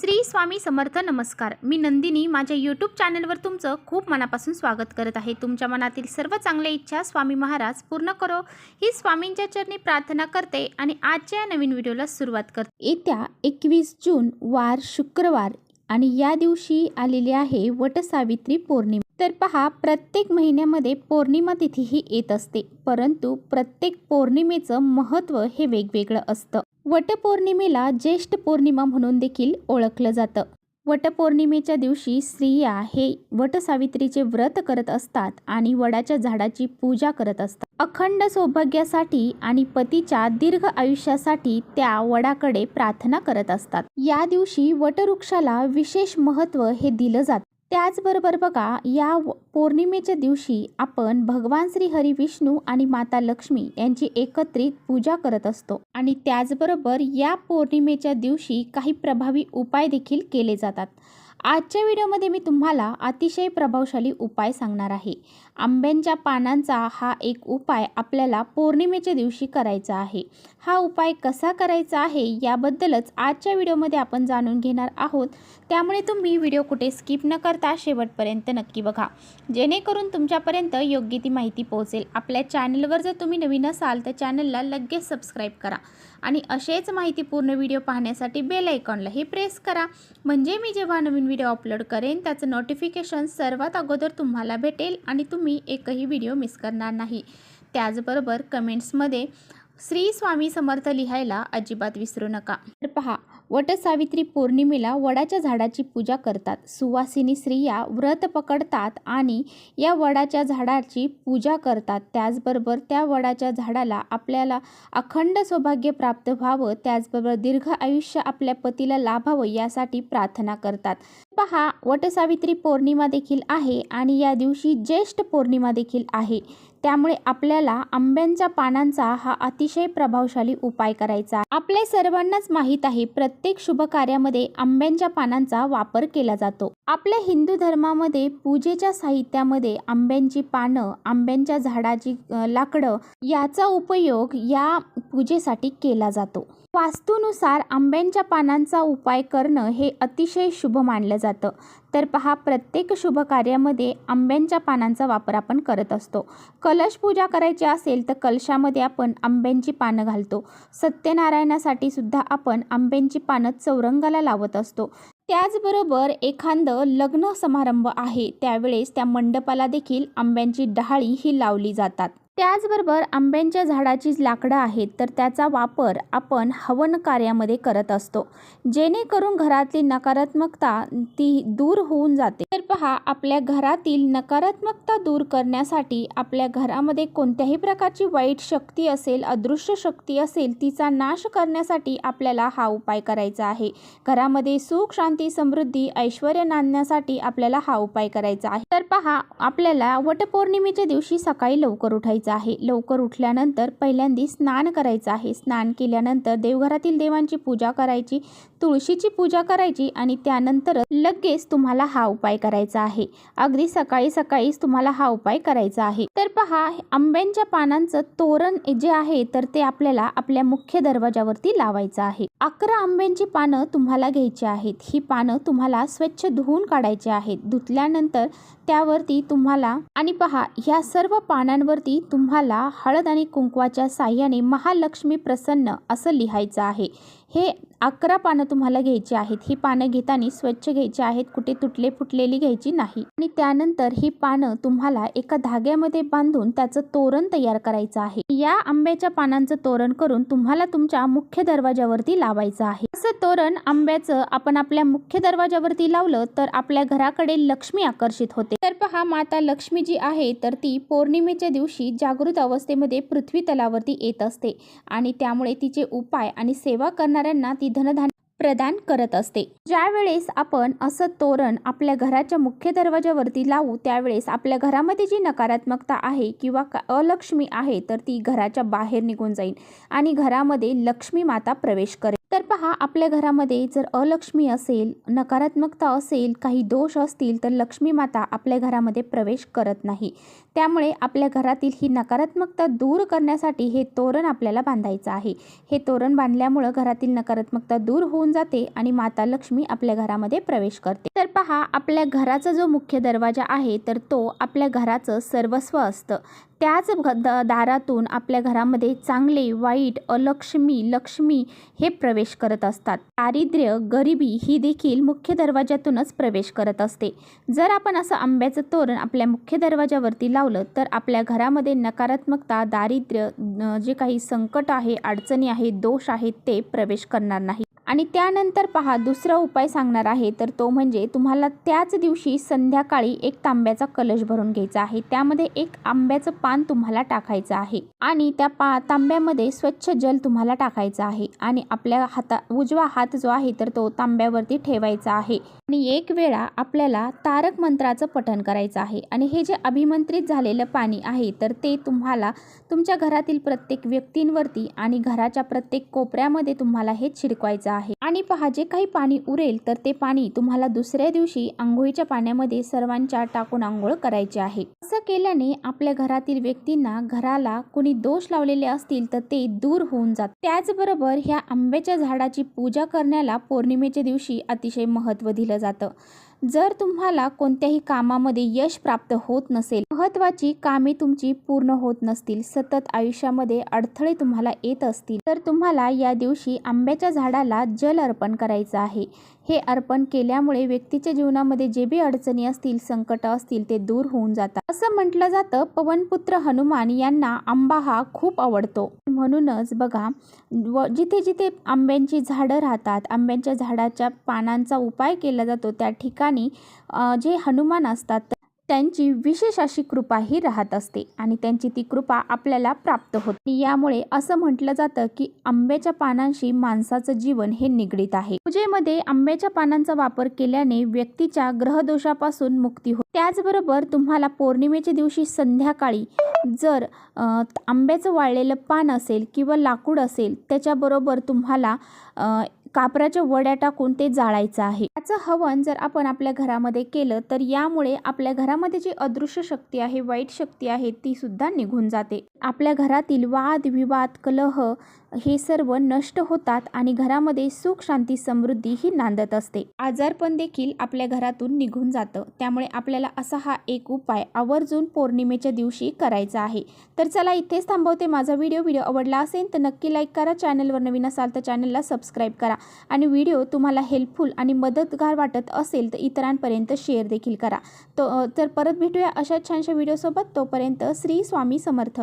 श्री स्वामी समर्थ नमस्कार. मी नंदिनी. माझ्या यूट्यूब चॅनलवर तुमचं खूप मनापासून स्वागत करत आहे. तुमच्या मनातील सर्व चांगल्या इच्छा स्वामी महाराज पूर्ण करो. ही स्वामींच्या चरणी प्रार्थना करते आणि आजच्या या नवीन व्हिडिओला सुरुवात करते. येत्या एकवीस जून वार शुक्रवार आणि या दिवशी आलेली आहे वटसावित्री पौर्णिमा. तर पहा प्रत्येक महिन्यामध्ये पौर्णिमा तिथी ही येत असते. परंतु प्रत्येक पौर्णिमेचं महत्त्व हे वेगवेगळं असतं. वटपौर्णिमेला ज्येष्ठ पौर्णिमा म्हणून देखील ओळखलं जातं. वटपौर्णिमेच्या दिवशी स्त्रिया हे वटसावित्रीचे व्रत करत असतात आणि वडाच्या झाडाची पूजा करत असतात. अखंड सौभाग्यासाठी आणि पतीच्या दीर्घ आयुष्यासाठी त्या वडाकडे प्रार्थना करत असतात. या दिवशी वटवृक्षाला विशेष महत्त्व हे दिलं जातं. त्याचबरोबर बघा या पौर्णिमेच्या दिवशी आपण भगवान श्री हरी विष्णू आणि माता लक्ष्मी यांची एकत्रित पूजा करत असतो. आणि त्याचबरोबर या पौर्णिमेच्या दिवशी काही प्रभावी उपाय देखील केले जातात. आजच्या व्हिडिओमध्ये मी तुम्हाला अतिशय प्रभावशाली उपाय सांगणार आहे. आंब्यांच्या पानांचा हा एक उपाय आपल्याला पौर्णिमेच्या दिवशी करायचा आहे. हा उपाय कसा करायचा आहे याबद्दलच आजच्या व्हिडिओमध्ये आपण जाणून घेणार आहोत. त्यामुळे तुम्ही व्हिडिओ कुठे स्किप न करता शेवटपर्यंत नक्की बघा. जेणेकरून तुमच्यापर्यंत योग्य ती माहिती पोहोचेल. आपल्या चॅनलवर जर तुम्ही नवीन असाल तर चॅनलला लगेच सबस्क्राईब करा. आणि असेच माहितीपूर्ण व्हिडिओ पाहण्यासाठी बेल आयकॉनलाही प्रेस करा. म्हणजे मी जेव्हा नवीन व्हिडिओ अपलोड करेन त्याचं नोटिफिकेशन सर्वात अगोदर तुम्हाला भेटेल आणि तुम्ही एकही व्हिडिओ मिस करणार नाही. त्याचबरोबर कमेंट्समध्ये श्री स्वामी समर्थ लिहायला अजिबात विसरू नका. तर पहा वटसावित्री पौर्णिमेला वडाच्या झाडाची पूजा करतात. सुवासिनी स्त्रिया व्रत पकडतात आणि या वडाच्या झाडाची पूजा करतात. त्याचबरोबर त्या वडाच्या झाडाला आपल्याला अखंड सौभाग्य प्राप्त व्हावं त्याचबरोबर दीर्घ आयुष्य आपल्या पतीला लाभावं यासाठी प्रार्थना करतात. पहा वटसावित्री पौर्णिमा देखील आहे आणि या दिवशी ज्येष्ठ पौर्णिमा देखील आहे. त्यामुळे आपल्याला आंब्यांच्या पानांचा हा अतिशय प्रभावशाली उपाय करायचा आपल्या सर्वांनाच माहीत आहे प्रत्येक शुभ कार्यामध्ये आंब्यांच्या पानांचा वापर केला जातो. आपल्या हिंदू धर्मामध्ये पूजेच्या साहित्यामध्ये आंब्यांची पानं आंब्यांच्या झाडाची लाकडं याचा उपयोग या पूजेसाठी केला जातो. वास्तूनुसार आंब्यांच्या पानांचा उपाय करणं हे अतिशय शुभ मानलं जातं. तर पहा प्रत्येक शुभ कार्यामध्ये आंब्यांच्या पानांचा वापर आपण करत असतो. कलश पूजा करायची असेल तर कलशामध्ये आपण आंब्यांची पानं घालतो. सत्यनारायणासाठी सुद्धा आपण आंब्यांची पानं चौरंगाला लावत असतो. त्याचबरोबर एखादं लग्न समारंभ आहे त्यावेळेस त्या मंडपाला देखील आंब्यांची डहाळी ही लावली जातात. त्याचबरोबर आंब्यांच्या झाडाची लाकडं आहेत तर त्याचा वापर आपण हवन कार्यामध्ये करत असतो. जेणेकरून घरातली नकारात्मकता ती दूर होऊन जाते. तर पहा आपल्या घरातील नकारात्मकता दूर करण्यासाठी आपल्या घरामध्ये कोणत्याही प्रकारची वाईट शक्ती असेल अदृश्य शक्ती असेल तिचा नाश करण्यासाठी आपल्याला हा उपाय करायचा आहे. घरामध्ये सुख शांती समृद्धी ऐश्वर नांदण्यासाठी आपल्याला हा उपाय करायचा आहे. तर पहा आपल्याला वटपौर्णिमेच्या दिवशी सकाळी लवकर उठायचं आहे. लवकर उठल्यानंतर पहिल्यांदी स्नान करायचं आहे. स्नान केल्यानंतर देवघरातील देवांची पूजा करायची तुळशीची पूजा करायची आणि त्यानंतर लगेच तुम्हाला हा उपाय करायचा आहे. अगदी सकाळी सकाळीच तुम्हाला हा उपाय करायचा आहे. तर पहा आंब्यांच्या पानांचं तोरण जे आहे तर ते आपल्याला आपल्या मुख्य दरवाजावरती लावायचं आहे. अकरा आंब्यांची पानं तुम्हाला घ्यायची आहेत. ही पानं तुम्हाला स्वच्छ धुवून काढायची आहेत. धुतल्यानंतर त्यावरती तुम्हाला आणि पहा ह्या सर्व पानांवरती तुम्हाला हळद आणि कुंकवाच्या साह्याने महालक्ष्मी प्रसन्न असं लिहायचं आहे. हे अकरा पानं तुम्हाला घ्यायची आहेत. ही पानं घेताना स्वच्छ घ्यायची आहेत. कुठे तुटले फुटलेली घ्यायची नाही. आणि त्यानंतर ही पानं तुम्हाला एका धाग्यामध्ये बांधून त्याचं तोरण तयार करायचं आहे. या आंब्याच्या पानांचं तोरण करून तुम्हाला तुमच्या मुख्य दरवाजावरती लावायचं आहे. असं तोरण आंब्याचं आपण आपल्या मुख्य दरवाजावरती लावलं तर आपल्या घराकडे लक्ष्मी आकर्षित होते. तर पहा माता लक्ष्मी जी आहे तर ती पौर्णिमेच्या दिवशी जागृत अवस्थेमध्ये पृथ्वी तलावरती येत असते. आणि त्यामुळे तिचे उपाय आणि सेवा करणाऱ्यांना ती धनधान्य प्रदान करत असते. ज्यावेळेस आपण असं तोरण आपल्या घराच्या मुख्य दरवाजावरती लावू त्यावेळेस आपल्या घरामध्ये जी नकारात्मकता आहे किंवा अलक्ष्मी आहे तर ती घराच्या बाहेर निघून जाईल आणि घरामध्ये लक्ष्मी माता प्रवेश करेल. तर पहा आपल्या घरामध्ये जर अलक्ष्मी असेल नकारात्मकता असेल काही दोष असतील तर लक्ष्मी माता आपल्या घरामध्ये प्रवेश करत नाही. त्यामुळे आपल्या घरातील ही नकारात्मकता दूर करण्यासाठी हे तोरण आपल्याला बांधायचं आहे. हे तोरण बांधल्यामुळं घरातील नकारात्मकता दूर होऊन जाते आणि माता लक्ष्मी आपल्या घरामध्ये प्रवेश करते. तर पहा आपल्या घराचा जो मुख्य दरवाजा आहे तर तो आपल्या घराचं सर्वस्व असतं. त्याच घ द दारातून आपल्या घरामध्ये चांगले वाईट अलक्ष्मी लक्ष्मी हे प्रवेश करत असतात. दारिद्र्य गरिबी ही देखील मुख्य दरवाजातूनच प्रवेश करत असते. जर आपण असं आंब्याचं तोरण आपल्या मुख्य दरवाजावरती लावलं तर आपल्या घरामध्ये नकारात्मकता दारिद्र्य जे काही संकट आहे अडचणी आहे दोष आहेत ते प्रवेश करणार नाही. आणि त्यानंतर पहा दुसरा उपाय सांगणार आहे तर तो म्हणजे तुम्हाला त्याच दिवशी संध्याकाळी एक तांब्याचा कलश भरून घ्यायचा आहे. त्यामध्ये एक आंब्याचं पान तुम्हाला टाकायचं आहे आणि त्या पा तांब्यामध्ये स्वच्छ जल तुम्हाला टाकायचं आहे आणि आपल्या हाता उजवा हात जो आहे तर तो तांब्यावरती ठेवायचा आहे. आणि एक वेळा आपल्याला तारक मंत्राचं पठण करायचं आहे आणि हे जे अभिमंत्रित झालेलं पाणी आहे तर ते तुम्हाला तुमच्या घरातील प्रत्येक व्यक्तींवरती आणि घराच्या प्रत्येक कोपऱ्यामध्ये तुम्हाला हे छिडकवायचं आहे. आणि पहा जे काही पाणी उरेल तर ते पाणी तुम्हाला दुसऱ्या दिवशी आंघोळीच्या पाण्यामध्ये सर्वांच्या टाकून आंघोळ करायची आहे. असं केल्याने आपल्या घरातील व्यक्तींना घराला कुणी दोष लावलेले असतील तर ते दूर होऊन जात. त्याचबरोबर ह्या आंब्याच्या झाडाची पूजा करण्याला पौर्णिमेच्या दिवशी अतिशय महत्त्व दिलं जातं. जर तुम्हाला कोणत्याही कामामध्ये यश प्राप्त होत नसेल महत्त्वाची कामे तुमची पूर्ण होत नसतील सतत आयुष्यामध्ये अडथळे तुम्हाला येत असतील तर तुम्हाला या दिवशी आंब्याच्या झाडाला जल अर्पण करायचं आहे. हे अर्पण केल्यामुळे व्यक्तीच्या जीवनामध्ये जे बी अडचणी असतील संकट असतील ते दूर होऊन जातात. असं म्हटलं जातं पवनपुत्र हनुमान यांना आंबा हा खूप आवडतो. म्हणूनच बघा व जिथे जिथे आंब्यांची झाडं राहतात आंब्यांच्या झाडाच्या पानांचा उपाय केला जातो त्या ठिकाणी जे हनुमान असतात त्यांची विशेष अशी कृपा ही राहत असते आणि त्यांची ती कृपा आपल्याला प्राप्त होते. यामुळे असं म्हटलं जातं की आंब्याच्या पानांशी माणसाचं जीवन हे निगडीत आहे. पूजेमध्ये आंब्याच्या पानांचा वापर केल्याने व्यक्तीच्या ग्रहदोषापासून मुक्ती होते. त्याचबरोबर तुम्हाला पौर्णिमेच्या दिवशी संध्याकाळी जर आंब्याचं वाळलेलं पान असेल किंवा लाकूड असेल त्याच्याबरोबर तुम्हाला कापराच्या वड्या टाकून ते जाळायचं आहे. याचं हवन जर आपण आपल्या घरामध्ये केलं तर यामुळे आपल्या घरामध्ये जी अदृश्य शक्ती आहे वाईट शक्ती आहे ती सुद्धा निघून जाते. आपल्या घरातील वाद विवाद कलह हे सर्व नष्ट होतात आणि घरामध्ये सुख शांती समृद्धी ही नांदत असते. आजारपण देखील आपल्या घरातून निघून जातं. त्यामुळे आपल्याला असा हा एक उपाय आवर्जून पौर्णिमेच्या दिवशी करायचा आहे. तर चला इथेच थांबवते माझा व्हिडिओ. व्हिडिओ आवडला असेल तर नक्की लाईक करा. चॅनलवर नवीन असाल तर चॅनलला सबस्क्राईब करा. आणि व्हिडिओ तुम्हाला हेल्पफुल आणि मदतगार वाटत असेल तर इतरांपर्यंत शेअर देखील करा. तो तर परत भेटूया अशा छानशा व्हिडिओसोबत. तोपर्यंत श्री स्वामी समर्थ.